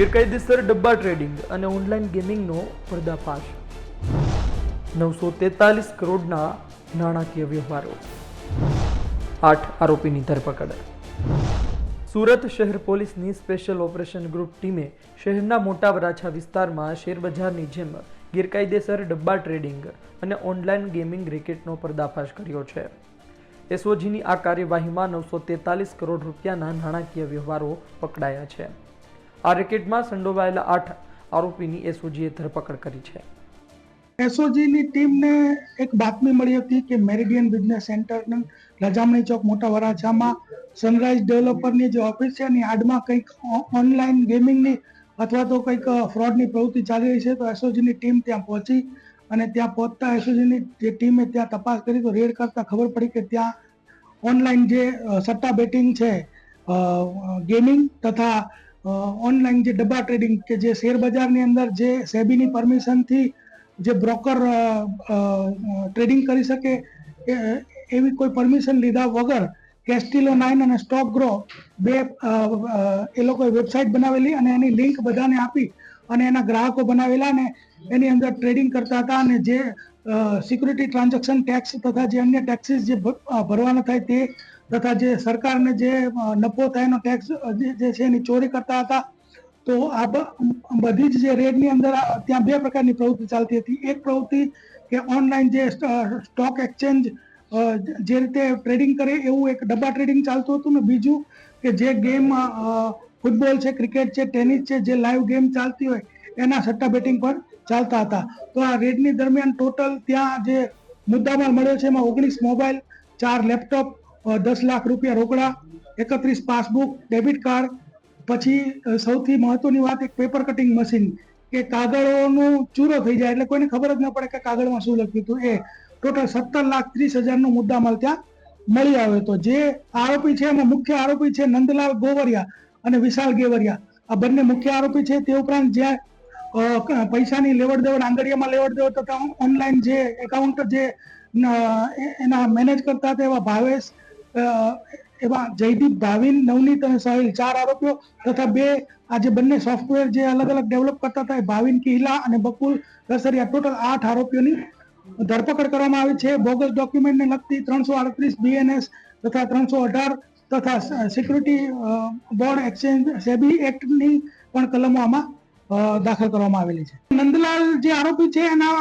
ગેરકાયદેસર ડબ્બા ટ્રેડિંગ અને ઓનલાઈન ગેમિંગનો પર્દાફાશ. નવસો તેતાલીસ કરોડના નાણાકીય વ્યવહારો. આઠ આરોપીની ધરપકડ. સુરત શહેર પોલીસની સ્પેશિયલ ઓપરેશન ગ્રુપ ટીમે શહેરના મોટા વરાછા વિસ્તારમાં શેરબજારની જેમ ગેરકાયદેસર ડબ્બા ટ્રેડિંગ અને ઓનલાઈન ગેમિંગ રેકેટનો પર્દાફાશ કર્યો છે. એસઓજીની આ કાર્યવાહીમાં નવસો તેતાલીસ કરોડ રૂપિયાના નાણાકીય વ્યવહારો પકડાયા છે. આ રેકેટમાં સંડોવાયેલા આઠ આરોપીની એસઓજીએ ધરપકડ કરી છે. એસઓજીની ટીમને એક બાતમી મળી હતી કે મેરિડિયન બિઝનેસ સેન્ટરના લજામણી ચોક મોટા વરાછામાં સનરાઈઝ ડેવલપરની જે ઓફિસ છે એની આડમાં કંઈક ઓનલાઈન ગેમિંગની અથવા તો કંઈક ફ્રોડની પ્રવૃત્તિ ચાલી રહી છે, તો એસઓજીની ટીમ ત્યાં પહોંચી અને ત્યાં પહોંચતા એસઓજીની જે ટીમે ત્યાં તપાસ કરી, તો રેડ કરતાં ખબર પડી કે ત્યાં ઓનલાઈન જે સટ્ટા બેટિંગ છે ગેમિંગ તથા ઓનલાઈન જે ડબ્બા ટ્રેડિંગ કે જે શેર બજારની અંદર જે સેબીની પરમિશનથી જે બ્રોકર ટ્રેડિંગ કરી શકે એવી કોઈ પરમિશન લીધા વગર કેસ્ટિલો નાઇન અને સ્ટોક ગ્રો બે એ લોકોએ વેબસાઇટ બનાવેલી અને એની લિંક બધાને આપી અને એના ગ્રાહકો બનાવેલા અને એની અંદર ટ્રેડિંગ કરતા હતા અને જે સિક્યુરિટી ટ્રાન્ઝેક્શન ટેક્સ તથા જે અન્ય ટેક્સીસ જે ભરવાના થાય તે તથા જે સરકારને જે નફો થાય એનો ટેક્સ જે છે એની ચોરી કરતા હતા. તો આ બધી જ જે રેડની અંદર ત્યાં બે પ્રકારની પ્રવૃત્તિ ચાલતી હતી. એક પ્રવૃત્તિ કે ઓનલાઈન જે સ્ટોક એક્સચેન્જ જે રીતે ટ્રેડિંગ કરે એવું એક ડબ્બા ટ્રેડિંગ ચાલતું હતું ને બીજું કે જે ગેમ ફૂટબોલ છે ક્રિકેટ છે ટેનિસ છે, જે લાઈવ ગેમ ચાલતી હોય એના સટ્ટા બેટિંગ પર ચાલતા હતા. તો આ રેડની દરમિયાન ટોટલ ત્યાં જે મુદ્દામાલ મળ્યો છે એમાં ઓગણીસ મોબાઈલ ચાર લેપટોપ દસ લાખ રૂપિયા રોકડા, એકત્રીસ પાસબુક ડેબિટ કાર્ડ પછી સૌથી મહત્વની વાત એક પેપર કટિંગ મશીન કે કાગળોનું ચૂરો થઈ જાય એટલે કોઈને ખબર જ ન પડે કે કાગળમાં શું લખ્યું હતું એ. ટોટલ સત્તર લાખ ત્રીસ હજારનો મુદ્દામાલ ત્યાં મળી આવ્યો હતો જે આરોપી છે એમાં મુખ્ય આરોપી છે નંદલાલ ગોવરિયા અને વિશાલ ગેવરિયા. આ બંને મુખ્ય આરોપી છે તે ઉપરાંત જ્યાં પૈસાની લેવડ દેવડ, આંગળીયામાં લેવડ દેવડ તથા ઓનલાઈન જે એકાઉન્ટ જે એના મેનેજ કરતા હતા એવા ભાવેશ એવા જયદીપ ભાવિન, નવનીત અને સાહિલ ચાર આરોપીઓ તથા બે આ જે બંને સોફ્ટવેર જે અલગ અલગ ડેવલપ કરતા હતા એ ભાવિન કિહલા અને બકુલ રસરિયા. ટોટલ આઠ આરોપીઓની ધરપકડ કરવામાં આવી છે. બોગસ ડોક્યુમેન્ટને લગતી ત્રણસો આડત્રીસ બીએનએસ તથા ત્રણસો અઢાર તથા સિક્યુરિટી બોર્ડ એક્સચેન્જ, સેબી એક્ટની પણ કલમો આમાં દાખલ કરવામાં આવેલી છે. નંદલાલ જે આરોપી છે, એના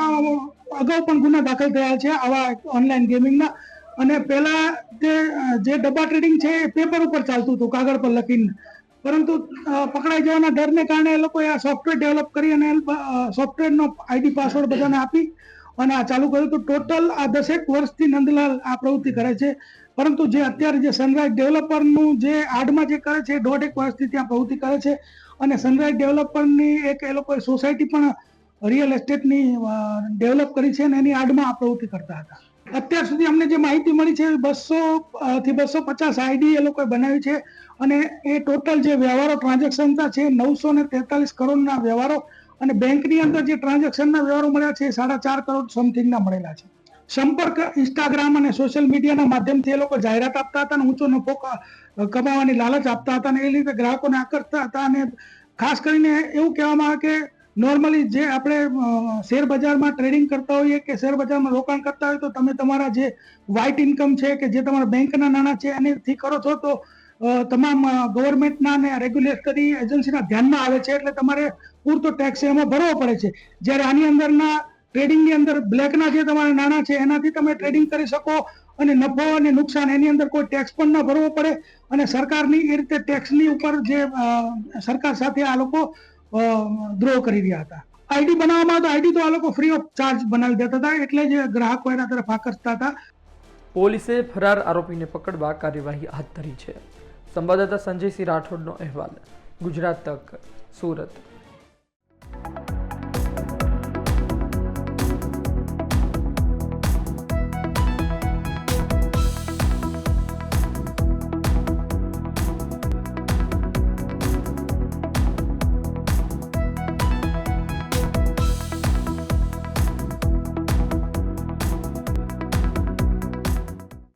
અગાઉ પણ ગુના દાખલ થયા છે આવા ઓનલાઈન ગેમિંગના અને પહેલા જે ડબ્બા ટ્રેડિંગ છે એ પેપર ઉપર ચાલતું હતું, કાગળ પર લખીને. પરંતુ પકડાઈ જવાના ડરને કારણે એ લોકોએ આ સોફ્ટવેર ડેવલપ કરી અને સોફ્ટવેરનો આઈડી પાસવર્ડ બધાને આપી. અને આ ચાલુ કર્યું તો ટોટલ આ દસેક વર્ષથી નંદલાલ આ પ્રવૃત્તિ કરે છે. પરંતુ જે અત્યારે જે સનરાઈઝ ડેવલપરનું જે આડમાં જે કરે છે દોઢ એક વર્ષથી ત્યાં પ્રવૃત્તિ કરે છે. અને સનરાઈઝ ડેવલપરની એક એ લોકોએ સોસાયટી પણ રિયલ એસ્ટેટની ડેવલપ કરી છે અને એની આડમાં આ પ્રવૃત્તિ કરતા હતા. અત્યાર સુધી અમને જે માહિતી મળી છે બસો થી બસો પચાસ આઈડી એ લોકોએ બનાવી છે. અને એ ટોટલ જે વ્યવહારો, ટ્રાન્ઝેક્શન છે નવસો ને તેતાલીસ કરોડના વ્યવહારો અને બેંકની અંદર જે ટ્રાન્ઝેક્શનના વ્યવહારો મળ્યા છે એ સાડા ચાર કરોડ સમથિંગના મળેલા છે. સંપર્ક, ઇન્સ્ટાગ્રામ અને સોશિયલ મીડિયાના માધ્યમથી એ લોકો જાહેરાત આપતા હતા અને ઊંચો નફો કમાવાની લાલચ આપતા હતા અને એ રીતે ગ્રાહકોને આકર્ષતા હતા અને ખાસ કરીને એવું કહેવામાં આવે કે નોર્મલી જે આપણે શેર બજારમાં ટ્રેડિંગ કરતા હોઈએ કે શેર બજારમાં રોકાણ કરતા હોય તો તમે તમારા જે વ્હાઇટ ઇન્કમ છે કે જે તમારા બેંકના નાણાં છે એનેથી કરો છો તો તમામ ગવર્મેન્ટના અને રેગ્યુલેટરી એજન્સીના ધ્યાનમાં આવે છે એટલે તમારે પૂરતો ટેક્સ એમાં ભરવો પડે છે. જ્યારે આની અંદરના ટ્રેડિંગની અંદર બ્લેકના જે તમારા નાણાં છે, એનાથી તમે ટ્રેડિંગ કરી શકો અને નફો અને નુકસાન એની અંદર કોઈ ટેક્સ પણ ન ભરવો પડે અને સરકારની એ રીતે ટેક્સની ઉપર જે સરકાર સાથે આ લોકો દ્રોહ કરી રહ્યા હતા. આઈડી બનાવવામાં તો આઈડી તો આ લોકો ફ્રી ઓફ ચાર્જ બનાવી દેતા હતા એટલે જ ગ્રાહકો એના તરફ આકર્ષતા હતા. પોલીસે ફરાર આરોપીને પકડવા કાર્યવાહી હાથ ધરી છે. સંવાદદાતા સંજયસિંહ રાઠોડનો અહેવાલ. ગુજરાત તક સુરત.